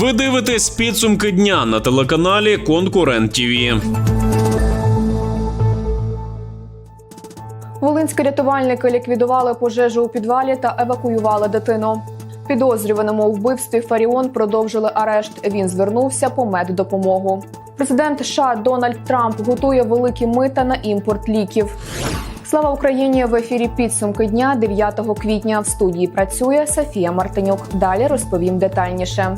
Ви дивитесь підсумки дня на телеканалі Конкурент ТІВІ. Волинські рятувальники ліквідували пожежу у підвалі та евакуювали дитину. Підозрюваному у вбивстві Фаріон продовжили арешт. Він звернувся по меддопомогу. Президент США Дональд Трамп готує великі мита на імпорт ліків. Слава Україні! В ефірі підсумки дня 9 квітня. В студії працює Софія Мартинюк. Далі розповім детальніше.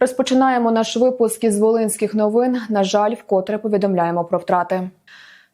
Розпочинаємо наш випуск із волинських новин. На жаль, вкотре повідомляємо про втрати.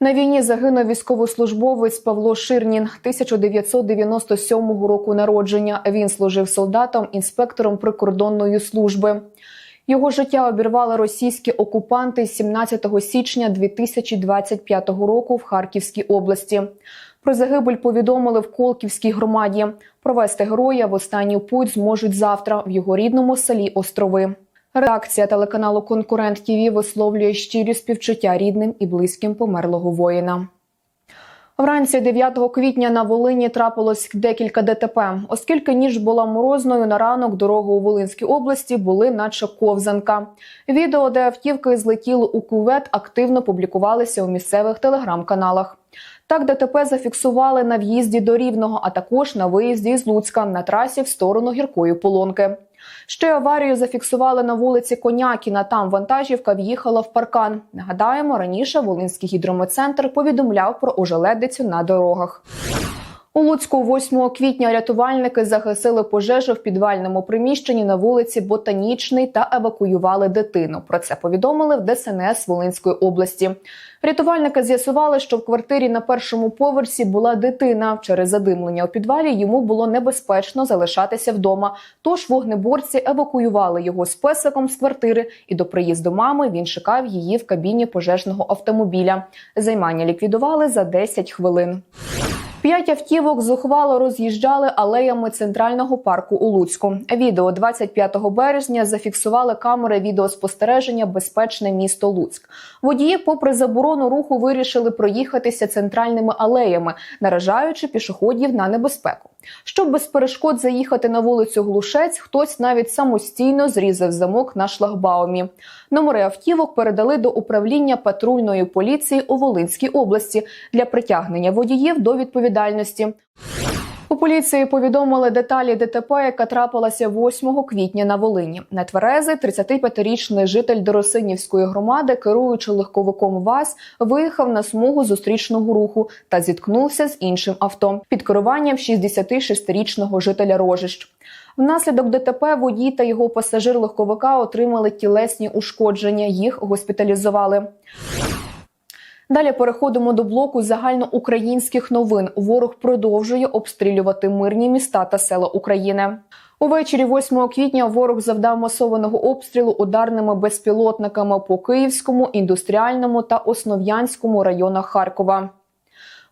На війні загинув військовослужбовець Павло Ширнін 1997 року народження. Він служив солдатом, інспектором прикордонної служби. Його життя обірвали російські окупанти 17 січня 2025 року в Харківській області. Про загибель повідомили в Колківській громаді. Провести героя в останню путь зможуть завтра в його рідному селі Острови. Редакція телеканалу Конкурент ТІВІ висловлює щирі співчуття рідним і близьким померлого воїна. Вранці 9 квітня на Волині трапилось декілька ДТП. Оскільки ніч була морозною, на ранок дороги у Волинській області були наче ковзанка. Відео, де автівки злетіли у кувет, активно публікувалися у місцевих телеграм-каналах. Так, ДТП зафіксували на в'їзді до Рівного, а також на виїзді із Луцька на трасі в сторону гіркої полонки. Ще аварію зафіксували на вулиці Конякіна. Там вантажівка в'їхала в паркан. Нагадаємо, раніше Волинський гідрометцентр повідомляв про ожеледицю на дорогах. У Луцьку 8 квітня рятувальники загасили пожежу в підвальному приміщенні на вулиці Ботанічний та евакуювали дитину. Про це повідомили в ДСНС Волинської області. Рятувальники з'ясували, що в квартирі на першому поверсі була дитина. Через задимлення у підвалі йому було небезпечно залишатися вдома. Тож вогнеборці евакуювали його з песиком з квартири, і до приїзду мами він чекав її в кабіні пожежного автомобіля. Займання ліквідували за 10 хвилин. П'ять автівок зухвало роз'їжджали алеями центрального парку у Луцьку. Відео 25 березня зафіксували камери відеоспостереження Безпечне місто Луцьк. Водії, попри заборону руху, вирішили проїхатися центральними алеями, наражаючи пішоходів на небезпеку. Щоб без перешкод заїхати на вулицю Глушець, хтось навіть самостійно зрізав замок на шлагбаумі. Номери автівок передали до управління патрульної поліції у Волинській області для притягнення водіїв до відповідальності. У поліції повідомили деталі ДТП, яка трапилася 8 квітня на Волині. Нетверезий 35-річний житель Доросинівської громади, керуючи легковиком ВАЗ, виїхав на смугу зустрічного руху та зіткнувся з іншим авто під керуванням 66-річного жителя Рожищ. Внаслідок ДТП водій та його пасажир легковика отримали тілесні ушкодження. Їх госпіталізували. Далі переходимо до блоку загальноукраїнських новин. Ворог продовжує обстрілювати мирні міста та села України. Увечері 8 квітня ворог завдав масованого обстрілу ударними безпілотниками по Київському, індустріальному та Основ'янському районах Харкова.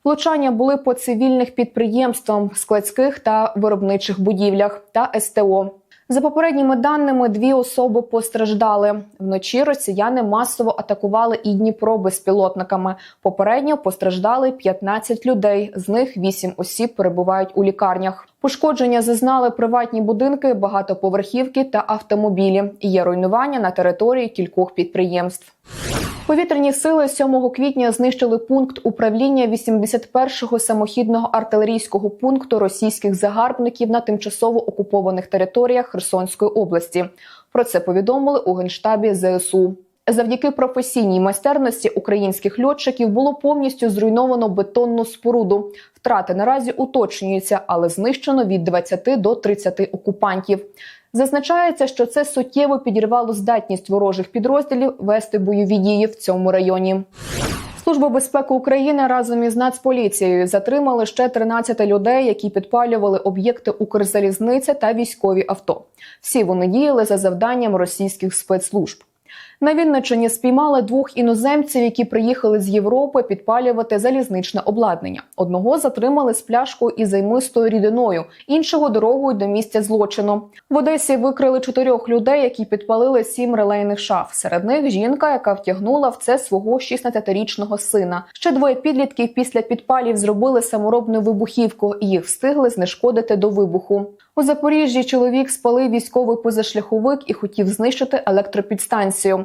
Влучання були по цивільних підприємствах, складських та виробничих будівлях та СТО. За попередніми даними, дві особи постраждали. Вночі росіяни масово атакували і Дніпро безпілотниками. Попередньо постраждали 15 людей. З них 8 осіб перебувають у лікарнях. Пошкодження зазнали приватні будинки, багатоповерхівки та автомобілі. Є руйнування на території кількох підприємств. Повітряні сили 7 квітня знищили пункт управління 81-го самохідного артилерійського пункту російських загарбників на тимчасово окупованих територіях Херсонської області. Про це повідомили у генштабі ЗСУ. Завдяки професійній майстерності українських льотчиків було повністю зруйновано бетонну споруду. Втрати наразі уточнюються, але знищено від 20 до 30 окупантів. Зазначається, що це суттєво підірвало здатність ворожих підрозділів вести бойові дії в цьому районі. Служба безпеки України разом із Нацполіцією затримали ще 13 людей, які підпалювали об'єкти Укрзалізниці та військові авто. Всі вони діяли за завданням російських спецслужб. На Вінниччині спіймали двох іноземців, які приїхали з Європи підпалювати залізничне обладнання. Одного затримали з пляшкою із займистою рідиною, іншого дорогою до місця злочину. В Одесі викрили чотирьох людей, які підпалили сім релейних шаф. Серед них жінка, яка втягнула в це свого 16-річного сина. Ще двоє підлітків після підпалів зробили саморобну вибухівку. і Їх встигли знешкодити до вибуху. У Запоріжжі чоловік спалив військовий позашляховик і хотів знищити електропідстанцію.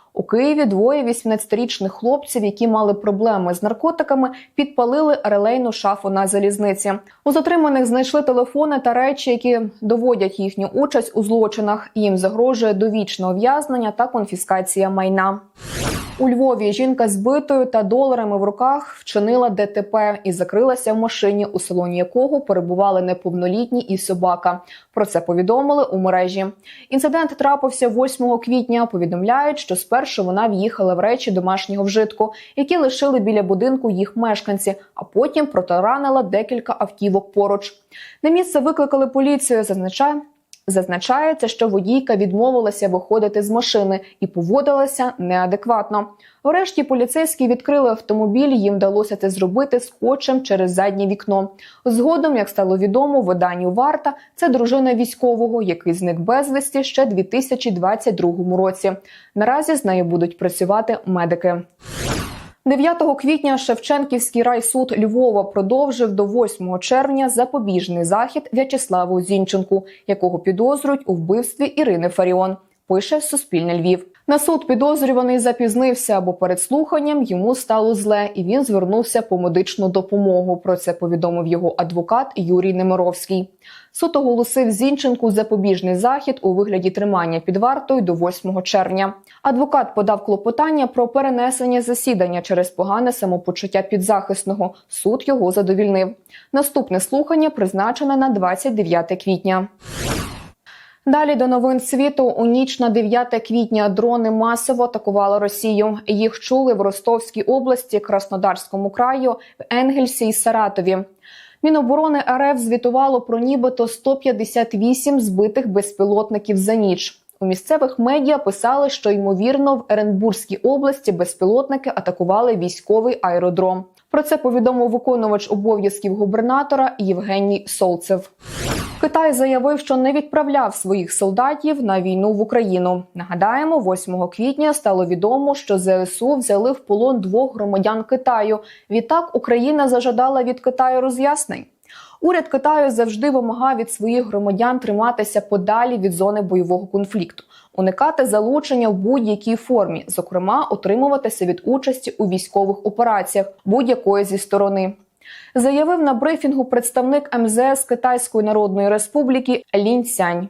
У Києві двоє 18-річних хлопців, які мали проблеми з наркотиками, підпалили релейну шафу на залізниці. У затриманих знайшли телефони та речі, які доводять їхню участь у злочинах. Їм загрожує довічне ув'язнення та конфіскація майна. У Львові жінка з битою та доларами в руках вчинила ДТП і закрилася в машині, у салоні якого перебували неповнолітні і собака. Про це повідомили у мережі. Інцидент трапився 8 квітня. Повідомляють, що спершу вона в'їхала в речі домашнього вжитку, які лишили біля будинку їх мешканці, а потім протаранила декілька автівок поруч. На місце викликали поліцію. Зазначає. Зазначається, що водійка відмовилася виходити з машини і поводилася неадекватно. Врешті поліцейські відкрили автомобіль. Їм вдалося це зробити скотчем через заднє вікно. Згодом, як стало відомо, виданню варта це дружина військового, який зник безвісті ще 2022 році. Наразі з нею будуть працювати медики. 9 квітня Шевченківський райсуд Львова продовжив до 8 червня запобіжний захід В'ячеславу Зінченку, якого підозрюють у вбивстві Ірини Фаріон. Пише Суспільне Львів. На суд підозрюваний запізнився, або перед слуханням йому стало зле, і він звернувся по медичну допомогу. Про це повідомив його адвокат Юрій Немировський. Суд оголосив Зінченку запобіжний захід у вигляді тримання під вартою до 8 червня. Адвокат подав клопотання про перенесення засідання через погане самопочуття підзахисного. Суд його задовільнив. Наступне слухання призначене на 29 квітня. Далі до новин світу у ніч на 9 квітня дрони масово атакували Росію. Їх чули в Ростовській області, Краснодарському краю, в Енгельсі і Саратові. Міноборони РФ звітувало про нібито 158 збитих безпілотників за ніч. У місцевих медіа писали, що ймовірно в Еренбурзькій області безпілотники атакували військовий аеродром. Про це повідомив виконувач обов'язків губернатора Євгеній Солцев. Китай заявив, що не відправляв своїх солдатів на війну в Україну. Нагадаємо, 8 квітня стало відомо, що ЗСУ взяли в полон двох громадян Китаю. Відтак Україна зажадала від Китаю роз'яснень. Уряд Китаю завжди вимагав від своїх громадян триматися подалі від зони бойового конфлікту, уникати залучення в будь-якій формі, зокрема, утримуватися від участі у військових операціях будь-якої зі сторони. Заявив на брифінгу представник МЗС Китайської Народної Республіки Лінь Цянь.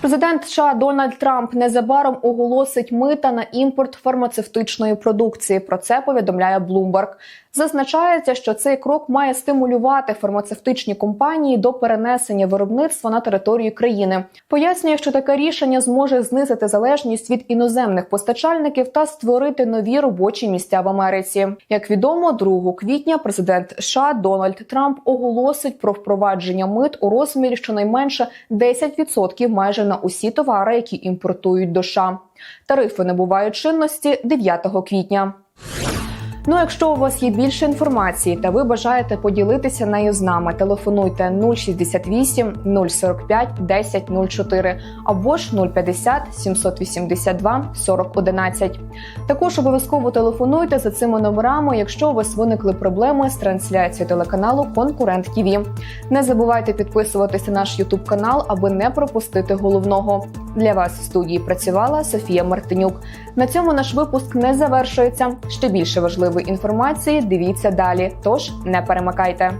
Президент США Дональд Трамп незабаром оголосить мита на імпорт фармацевтичної продукції. Про це повідомляє Bloomberg. Зазначається, що цей крок має стимулювати фармацевтичні компанії до перенесення виробництва на територію країни. Пояснює, що таке рішення зможе знизити залежність від іноземних постачальників та створити нові робочі місця в Америці. Як відомо, 2 квітня президент США Дональд Трамп оголосить про впровадження мит у розмірі щонайменше 10% майже на усі товари, які імпортують до США. Тарифи набувають чинності 9 квітня. Ну, якщо у вас є більше інформації та ви бажаєте поділитися нею з нами, телефонуйте 068 045 1004 або ж 050 782 4011. Також обов'язково телефонуйте за цими номерами, якщо у вас виникли проблеми з трансляцією телеканалу Конкурент ТІВІ. Не забувайте підписуватися на наш Ютуб канал, аби не пропустити головного. Для вас в студії працювала Софія Мартинюк. На цьому наш випуск не завершується. Ще більше важливої інформації дивіться далі. Тож не перемикайте.